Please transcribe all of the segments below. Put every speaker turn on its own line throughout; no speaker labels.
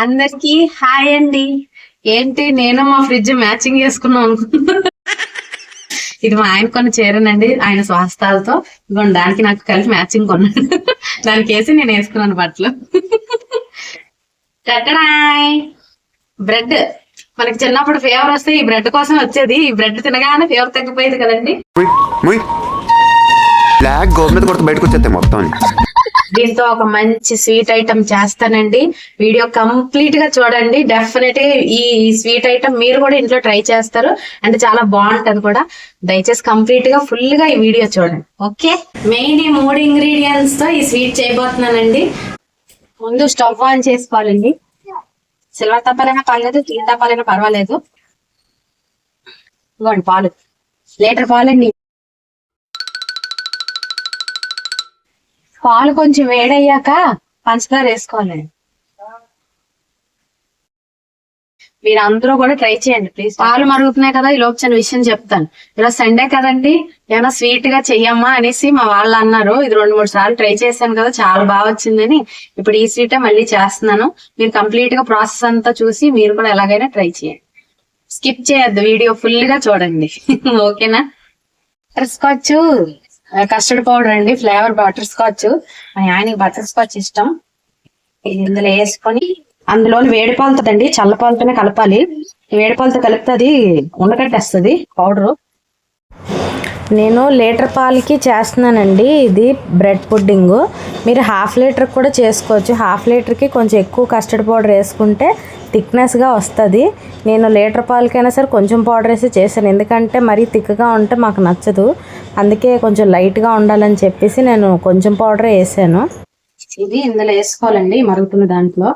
అందరికి హాయ్ అండి. ఏంటి నేను మా ఫ్రిడ్జ్ మ్యాచింగ్ చేసుకున్నాం ఇది మా ఆయన కొన్ని చేరనండి. ఆయన స్వాస్థాలతో. ఇవ్వండి దానికి నాకు కలిసి మ్యాచింగ్ కొన్నాడు. దానికి వేసి నేను వేసుకున్నాను బట్టలు. చక్కడాయ్ బ్రెడ్. మనకి చిన్నప్పుడు ఫేవర్ వస్తే ఈ బ్రెడ్ కోసం వచ్చేది. ఈ బ్రెడ్ తినగానే ఫేవర్ తగ్గిపోయేది కదండి.
ముయ్ బ్లాక్ బయటకు వచ్చేది మొత్తం
దీంతో ఒక మంచి స్వీట్ ఐటమ్ చేస్తానండి. వీడియో కంప్లీట్గా చూడండి. డెఫినెట్ ఈ స్వీట్ ఐటమ్ మీరు కూడా ఇంట్లో ట్రై చేస్తారు. అంటే చాలా బాగుంటది కూడా. దయచేసి కంప్లీట్గా ఫుల్గా ఈ వీడియో చూడండి. ఓకే మెయిన్ ఈ మూడు ఇంగ్రీడియంట్స్తో ఈ స్వీట్ చేయబోతున్నానండి. ముందు స్టవ్ ఆన్ చేసుకోవాలండి. సిల్వర్ తప్పాలైనా పర్లేదు స్టీల్ తప్పాలైనా పర్వాలేదు. ఇవ్వండి పాలు. లీటర్ పాలండి. పాలు కొంచెం వేడయ్యాక పంచదార వేసుకోవాలి. మీరు అందరూ కూడా ట్రై చేయండి ప్లీజ్ పాలు మరుగుతున్నాయి కదా ఈ లోపు చిన్న విషయం చెప్తాను. ఇలా సండే కదండి ఏమైనా స్వీట్గా చెయ్యమ్మా అనేసి మా వాళ్ళు అన్నారు. ఇది రెండు మూడు సార్లు ట్రై చేశాను కదా చాలా బాగా వచ్చిందని. ఇప్పుడు ఈ స్వీటే మళ్ళీ చేస్తున్నాను. మీరు కంప్లీట్గా ప్రాసెస్ అంతా చూసి మీరు కూడా ఎలాగైనా ట్రై చేయండి. స్కిప్ చేయొద్దు వీడియో ఫుల్గా చూడండి. ఓకేనా? బటర్ స్కాచ్ కస్టర్డ్ పౌడర్ అండి ఫ్లేవర్ బటర్ స్కాచ్ మా ఆయనకి బటర్ స్కాచ్ ఇష్టం. ఇది ఇందులో వేసుకొని అందులో వేడి పాలుతుందండి చల్ల పాలతోనే కలపాలి. వేడి పాలతో కలిపితే అది ఉండకట్టేస్తుంది పౌడరు
నేను లీటర్ పాలకి చేస్తున్నానండి. ఇది బ్రెడ్ పుడ్డింగ్. మీరు హాఫ్ లీటర్ కూడా చేసుకోవచ్చు. హాఫ్ లీటర్కి కొంచెం ఎక్కువ కస్టర్డ్ పౌడర్ వేసుకుంటే థిక్నెస్గా వస్తుంది. నేను లీటర్ పాలకైనా సరే కొంచెం పౌడర్ వేసి చేశాను. ఎందుకంటే మరీ థిక్గా ఉంటే మాకు నచ్చదు. అందుకే కొంచెం లైట్గా ఉండాలని చెప్పేసి నేను కొంచెం పౌడర్ వేసాను.
ఇది ఇందులో వేసుకోవాలండి మరుగుతున్న దాంట్లో.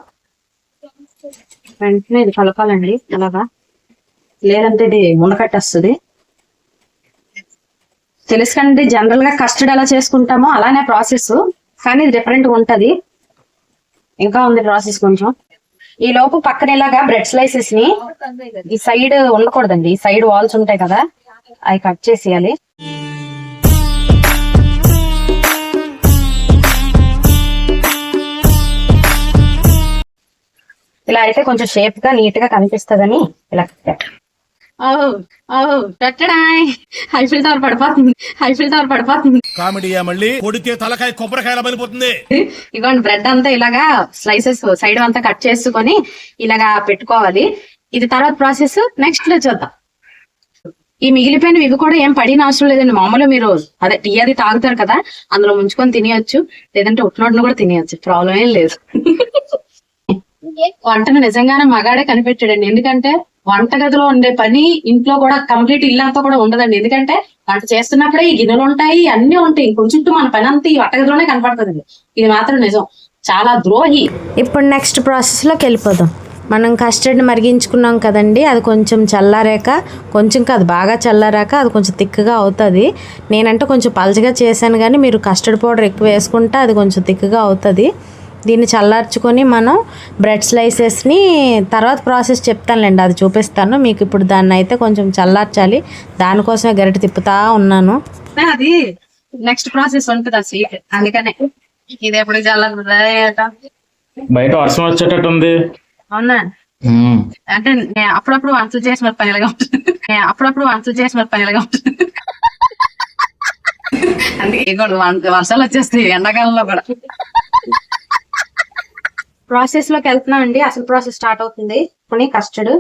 వెంటనే ఇది కలపాలండి అలాగా. లేదంటే ఇది ఉండకట్టేస్తుంది తెలుసుకండి జనరల్గా కస్టర్డ్ ఎలా చేసుకుంటామో అలానే ప్రాసెస్ కానీ ఇది డిఫరెంట్గా ఉంటది. ఇంకా ఉంది ప్రాసెస్ కొంచెం. ఈ లోపు పక్కన ఇలాగా బ్రెడ్ స్లైసెస్ని ఈ సైడ్ ఉండకూడదండి. ఈ సైడ్ వాల్స్ ఉంటాయి కదా అవి కట్ చేసేయాలి. ఇలా అయితే కొంచెం షేప్గా నీట్గా కనిపిస్తుందని ఇలా కట్టాను. ఓ ఓ పెట్టడాయ్. హై ఫిల్టర్ పడిపోతుంది. హై ఫిల్టర్ పడిపోతుంది.
కామెడీయా మళ్ళీ? కొడితే తలకాయ కొబ్బరికాయల పడిపోతుంది
ఇదిగోండి బ్రెడ్ అంతా ఇలాగా స్లైసెస్ సైడ్ అంతా కట్ చేసుకొని ఇలాగా పెట్టుకోవాలి. ఇది తర్వాత ప్రాసెస్ నెక్స్ట్లో చూద్దాం. ఈ మిగిలిపోయినవి ఇవి కూడా ఏం పడిన అవసరం లేదండి. మామూలు మీరు అదే టీ అది తాగుతారు కదా అందులో ముంచుకొని తినేయొచ్చు. లేదంటే ఉట్టినోటిని కూడా తినేయొచ్చు. ప్రాబ్లం ఏం లేదు. వంటను నిజంగానే మగాడే కనిపెట్టాడండి. ఎందుకంటే వంటగదిలో ఉండే పని ఇంట్లో కూడా కంప్లీట్ ఇల్లంతా కూడా ఉండదండి. ఎందుకంటే వంట చేస్తున్నప్పుడే ఈ గిన్నెలు ఉంటాయి అన్ని ఉంటాయి. కొంచెం చుట్టూ మన పని అంతా ఈ వంటగదిలోనే కనపడుతుంది. ఇది మాత్రం నిజం. చాలా ద్రోహి.
ఇప్పుడు నెక్స్ట్ ప్రాసెస్లోకి వెళ్ళిపోదాం. మనం కస్టర్డ్ మరిగించుకున్నాం కదండి అది కొంచెం చల్లారాక కొంచెం కాదు బాగా చల్లారాక అది కొంచెం తిక్కుగా అవుతుంది. నేనంటే కొంచెం పలచగా చేశాను కానీ మీరు కస్టర్డ్ పౌడర్ ఎక్కువ వేసుకుంటే అది కొంచెం థిక్గా అవుతుంది. దీన్ని చల్లార్చుకొని మనం బ్రెడ్ స్లైసెస్ని తర్వాత ప్రాసెస్ చెప్తానులేండి అది చూపిస్తాను. మీకు ఇప్పుడు దాన్ని అయితే కొంచెం చల్లార్చాలి. దానికోసమే గరిటె తిప్పుతా ఉన్నాను.
అది నెక్స్ట్ ప్రాసెస్ ఉంటుంది ఆ స్వీట్ అందుకనే ఇది ఎప్పుడు
బయట వర్షం వచ్చేటట్టుంది.
అవునా? అంటే నేను అప్పుడప్పుడు వంటలు చేసి మరి పనిలాగా ఉంటుంది. అప్పుడప్పుడు వంటలు చేసి మరి పనిలాగా ఉంటుంది. అందుకే వంట- వర్షాలు వచ్చేస్తాయి ఎండాకాలంలో కూడా. ప్రాసెస్లోకి వెళ్తున్నాం అండి అసలు ప్రాసెస్ స్టార్ట్ అవుతుంది. కొన్ని కస్టర్డ్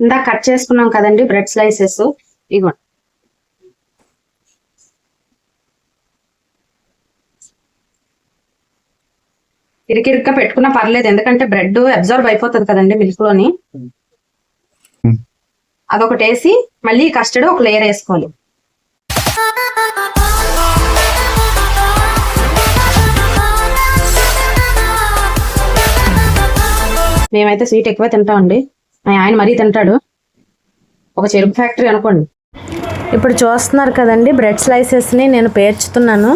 ఇందాక కట్ చేసుకున్నాం కదండి బ్రెడ్ స్లైసెస్ ఇగోండి ఇరికిరిగ్గా పెట్టుకున్నా పర్లేదు. ఎందుకంటే బ్రెడ్ అబ్జర్వ్ అయిపోతుంది కదండి మిల్క్లోని. అదొకటి వేసి మళ్ళీ కస్టర్డ్ ఒక లేయర్ వేసుకోవాలి. మేమైతే స్వీట్ ఎక్కువ తింటామండి. ఆయన మరీ తింటాడు. ఒక చెరుకు ఫ్యాక్టరీ అనుకోండి.
ఇప్పుడు చూస్తున్నారు కదండి బ్రెడ్ స్లైసెస్ని నేను పేర్చుతున్నాను.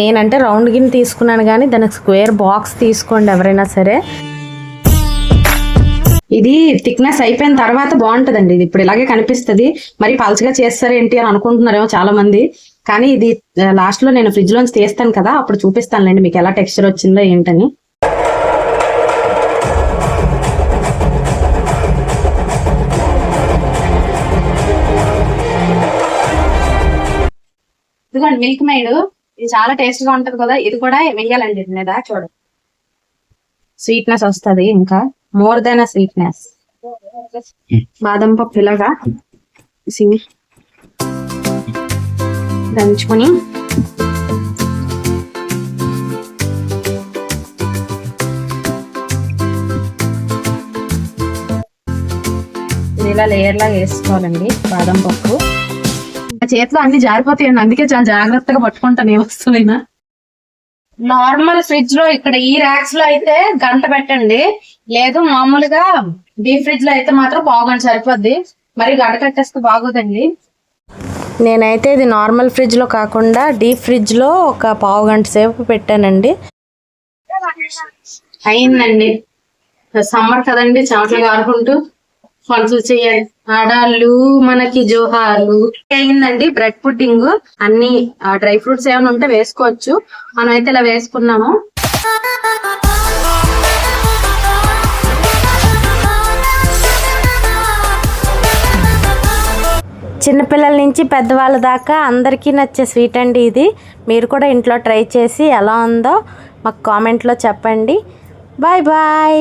నేనంటే రౌండ్ గిన్నె తీసుకున్నాను కానీ దానికి స్క్వేర్ బాక్స్ తీసుకోండి ఎవరైనా సరే.
ఇది థిక్నెస్ అయిపోయిన తర్వాత బాగుంటదండి. ఇది ఇప్పుడు ఇలాగే కనిపిస్తది. మరి పల్చగా చేస్తారు ఏంటి అని అనుకుంటున్నారేమో చాలా మంది కానీ ఇది లాస్ట్లో నేను ఫ్రిడ్జ్ లోంచి తీస్తాను కదా అప్పుడు చూపిస్తానులేండి మీకు ఎలా టెక్స్చర్ వచ్చిందో ఏంటని. ఇదిగోండి మిల్క్ మేడ్ ఇది చాలా టేస్ట్గా ఉంటది కదా ఇది కూడా వెయ్యాలండి దీని మీద చూడు. స్వీట్నెస్ వస్తది ఇంకా. మోర్ దెన్ అ స్వీట్నెస్ బాదం పప్పు ఇలాగా దంచుకొని ఇలా లేయర్ లాగా వేసుకోవాలండి బాదం పప్పు. నా చేతిలో అన్ని జారిపోతాయండి అందుకే చాలా జాగ్రత్తగా పట్టుకుంటాను ఏ వస్తువైనా. నార్మల్ ఫ్రిడ్జ్లో ఇక్కడ ఈ ర్యాక్స్లో అయితే గంట పెట్టండి. లేదు మామూలుగా డీప్ ఫ్రిడ్జ్లో అయితే మాత్రం బాగుంది సరిపోద్ది. మరి గంట కట్టేస్తే బాగోదండి.
నేనైతే ఇది నార్మల్ ఫ్రిడ్జ్లో కాకుండా డీప్ ఫ్రిడ్జ్లో ఒక పావు గంట సేపు పెట్టానండి.
అయిందండి. సమ్మర్ కదండి చెమటలు కారుకుంటూ వాళ్ళు చేయాలి ఆడాళ్ళు మనకి జోహార్లు. అయిందండి బ్రెడ్ పుడ్డింగ్ అన్ని డ్రై ఫ్రూట్స్ ఏమైనా ఉంటే వేసుకోవచ్చు. మనం అయితే ఇలా వేసుకున్నాము.
చిన్నపిల్లల నుంచి పెద్దవాళ్ళ దాకా అందరికీ నచ్చే స్వీట్ అండి ఇది. మీరు కూడా ఇంట్లో ట్రై చేసి ఎలా ఉందో మాకు కామెంట్లో చెప్పండి. Bye bye.